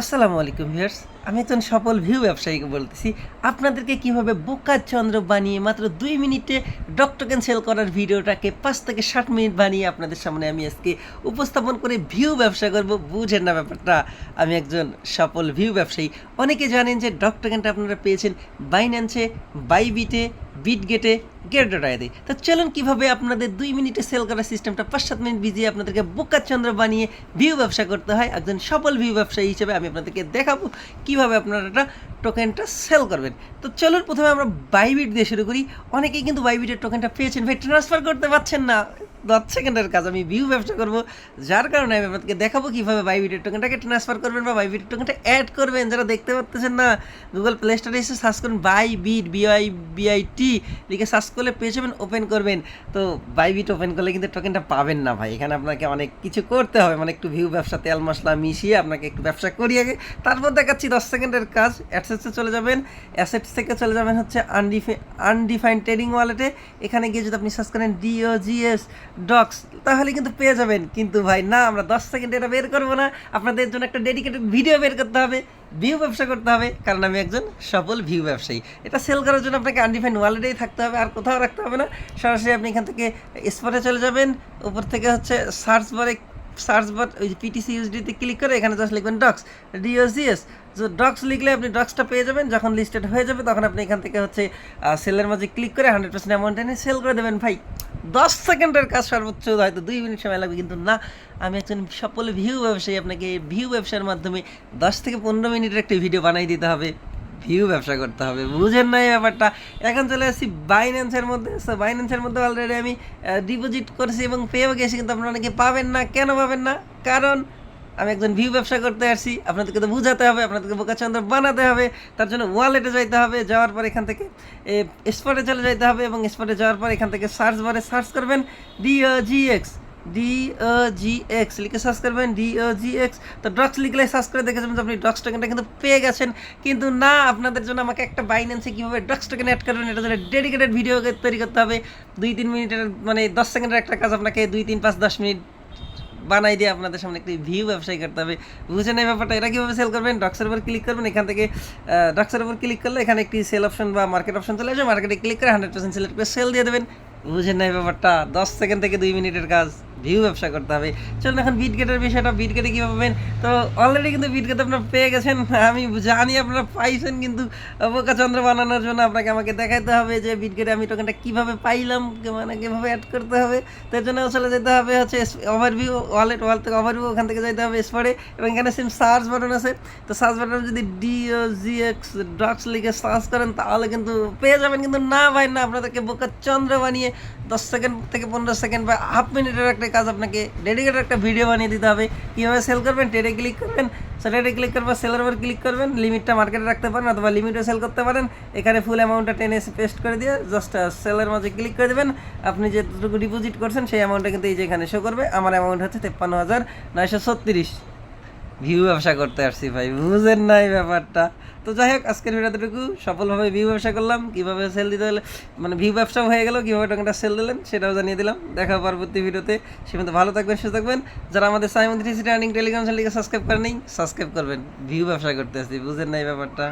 আসসালামু আলাইকুম ভিউয়ার্স, আমি একজন সফল ভিউ ব্যবসায়ীকে বলতেছি। আপনাদেরকে কীভাবে বোকার চন্দ্র বানিয়ে মাত্র দুই মিনিটে ডক টোকেন সেল করার ভিডিওটাকে পাঁচ থেকে ষাট মিনিট বানিয়ে আপনাদের সামনে আমি আজকে উপস্থাপন করে ভিউ ব্যবসা করব। বুঝেন না ব্যাপারটা, আমি একজন সফল ভিউ ব্যবসায়ী। অনেকে জানেন যে ডক টোকেনটা আপনারা পেয়েছেন? বাইন্যান্সে বাইবিটে বিটগেটে গেট দেয়। তো চলুন কীভাবে আপনাদের দুই মিনিটে সেল করার সিস্টেমটা পাঁচ সাত মিনিট ভিজিয়ে আপনাদেরকে বোকার চন্দ্র বানিয়ে ভিউ ব্যবসা করতে হয়। একজন সফল ভিউ ব্যবসায়ী হিসেবে আমি আপনাদেরকে দেখাবো কীভাবে আপনারা টোকেনটা সেল করবেন। তো চলুন প্রথমে আমরা বাইবিট দিয়ে শুরু করি। অনেকেই কিন্তু বাইবিটের টোকেনটা পেয়েছেন। ভাই ট্রান্সফার করতে পারছেন না। দশ সেকেন্ডের কাজ, আমি ভিউ ব্যবসা করব। যার কারণে আমি আপনাদেরকে দেখাবো কীভাবে বাইবিটের টোকেনটাকে ট্রান্সফার করবেন বা বাইবিটের টোকেনটা অ্যাড করবেন। যারা দেখতে পাচ্ছেন না গুগল প্লে স্টোরে এসে সার্চ করুন Bybit B I B I T লিখে সার্চ করলে পেয়ে যাবেন ওপেন করবেন। তো বাইবিট ওপেন করলে কিন্তু টোকেনটা পাবেন না ভাই। এখানে আপনাকে অনেক কিছু করতে হবে। মানে একটু ভিউ ব্যবসা তেল মশলা মিশিয়ে আপনাকে একটু ব্যবসা করিয়ে আগে তারপর দেখাচ্ছি দশ সেকেন্ডের কাজ। অ্যাসেটসে চলে যাবেন। অ্যাসেটস থেকে চলে যাবেন হচ্ছে আনডিফি আনডিফাইন্ড ট্রেডিং ওয়ালেটে এখানে গিয়ে যদি আপনি সার্চ করেন ডিওজিএস ডক্স তাহলে কিন্তু পেয়ে যাবেন। কিন্তু ভাই, না, আমরা দশ সেকেন্ড এটা বের করব না। আপনাদের জন্য একটা ডেডিকেটেড ভিডিও বের করতে হবে ভিউ ব্যবসা করতে হবে, কারণ আমি একজন সফল ভিউ ব্যবসায়ী। এটা সেল করার জন্য আপনাকে আনডিফাইন্ড ওয়ালেটেই থাকতে হবে, আর কোথাও রাখতে হবে না। সরাসরি আপনি এখান থেকে স্পটে চলে যাবেন, উপর থেকে হচ্ছে সার্চ বারে সার্চ বার ওই যে পিটিসি ইউএসডিতে ক্লিক করে এখানে জাস্ট লিখবেন ডক্স ডিওসিএস তো ডক্স লিখলে আপনি ডক্সটা পেয়ে যাবেন, যখন লিস্টেড হয়ে যাবে, তখন আপনি এখান থেকে হচ্ছে সেলের মাঝে ক্লিক করে হান্ড্রেড পার্সেন্ট অ্যামাউন্ট এনে সেল করে দেবেন, ভাই। দশ সেকেন্ডের কাজ সর্বোচ্চ, হয়তো দুই মিনিট সময় লাগবে, কিন্তু না, আমি একজন সফল ভিউ ব্যবসায়ী, আপনাকে ভিউ ব্যবসার মাধ্যমে দশ থেকে পনেরো মিনিটের একটি ভিডিও বানাই দিতে হবে। ভিউ ব্যবসা করতে হবে, বুঝেন না এই ব্যাপারটা? এখন চলে আসছি বাইন্যান্সের মধ্যে। সো বাইন্যান্সের মধ্যে অলরেডি আমি ডিপোজিট করেছি এবং পেয়েও গেছি, কিন্তু আপনারা অনেকে পাবেন না। কেন পাবেন না? কারণ আমি একজন ভিউ ব্যবসা করতে আসছি, আপনাদেরকে তো বুঝাতে হবে, আপনাদেরকে বোকাচন্দ্র বানাতে হবে, তার জন্য ওয়ালেটে যাইতে হবে, যাওয়ার পর এখান থেকে স্পটে চলে যাইতে হবে এবং স্পটে যাওয়ার পর এখান থেকে সার্চ বারে সার্চ করবেন ডিওজিএক্স ডিওজিএক্স লিখে সার্চ করবেন ডিওজিএক্স তো ড্রক্স লিখলে সার্চ করে দেখে যাবেন যে আপনি ড্রক্স টোকেনটা কিন্তু পেয়ে গেছেন, কিন্তু না, আপনাদের জন্য আমাকে একটা বাইন্যান্সে কীভাবে ড্রক্স টোকেন অ্যাড করবেন, এটা জন্য ডেডিকেটেড ভিডিও তৈরি করতে হবে দুই তিন মিনিটের মানে দশ সেকেন্ডের একটা কাজ আপনাকে দুই তিন পাঁচ দশ মিনিট বানাই দিয়ে আপনাদের সামনে একটি ভিউ ব্যবসায়ী করতে হবে। বুঝেন এই ব্যাপারটা? এটা কীভাবে সেল করবেন? ডক্সের উপর ক্লিক করবেন। এখান থেকে ডক্সের উপর ক্লিক করলে এখানে একটি সেল অপশন বা মার্কেট অপশন চলে আসবে। মার্কেটে ক্লিক করে হান্ড্রেড পার্সেন্ট সিলেক্ট করে সেল দিয়ে দেবেন। বুঝেন না ব্যাপারটা? দশ সেকেন্ড থেকে দুই মিনিটের কাজ। ভিউ ব্যবসা করতে হবে। চলুন এখন বিট গেটের বিষয়টা বিট গেটে কীভাবে পাবেন? তো অলরেডি কিন্তু বিট গেট আপনারা পেয়ে গেছেন। আমি জানি আপনারা পাইছেন কিন্তু বোকা চন্দ্র বানানোর জন্য আপনাকে আমাকে দেখাইতে হবে যে বিট গেটে আমি টোকেনটা কীভাবে পাইলাম মানে কীভাবে অ্যাড করতে হবে। তার জন্য চলে যেতে হবে হচ্ছে ওভারভিউ ওয়ালেট ওয়াল থেকে ওভারভিউ ওখান থেকে যেতে হবে স্পটে এবং এখানে সেম সার্চ বাটন আছে। তো সার্চ বাটন যদি ডিও জিএক্স ডক্স লিখে সার্চ করেন, তাহলে কিন্তু পেয়ে যাবেন। কিন্তু না ভাই, না, আপনাদেরকে বোকা চন্দ্র বানিয়ে দশ সেকেন্ড থেকে পনেরো সেকেন্ড বা হাফ মিনিটের একটা কাজ আপনাকে ডেডিকেটেড একটা ভিডিও বানিয়ে দিতে হবে। কীভাবে সেল করবেন? ট্রেডে ক্লিক করবেন। সেটাতে ক্লিক করবেন সেলের উপর ক্লিক করবেন। লিমিটটা মার্কেটে রাখতে পারেন অথবা লিমিটও সেল করতে পারেন। এখানে ফুল অ্যামাউন্টটা টেনে এসে পেস্ট করে দিয়ে জাস্ট সেলের মাঝে ক্লিক করে দেবেন। আপনি যেটুকু ডিপোজিট করছেন, সেই অ্যামাউন্টটা কিন্তু এই যে এখানে শো করবে। আমার অ্যামাউন্ট হচ্ছে তেপ্পান্ন হাজার নয়শো ছত্রিশ। ভিউ ব্যবসা করতে আসছি ভাই, বুঝেন নাই ব্যাপারটা। তো যাই হোক, আজকের ভিডিওটুকু সফলভাবে ভিউ ব্যবসা করলাম, কীভাবে সেল দিতে হলে মানে ভিউ ব্যবসাও হয়ে গেল, কীভাবে টাকাটা সেল দিলেন সেটাও জানিয়ে দিলাম। দেখা পরবর্তী ভিডিওতে সে মধ্যে ভালো থাকবেন, সুস্থ থাকবেন। যারা আমাদের সাইমন্ত্রী সিটি আর্নিং টেলিগ্রাম চ্যানেলকে সাবস্ক্রাইব করেনি সাবস্ক্রাইব করবেন। ভিউ ব্যবসা করতে আসছি, বুঝেন নাই ব্যাপারটা।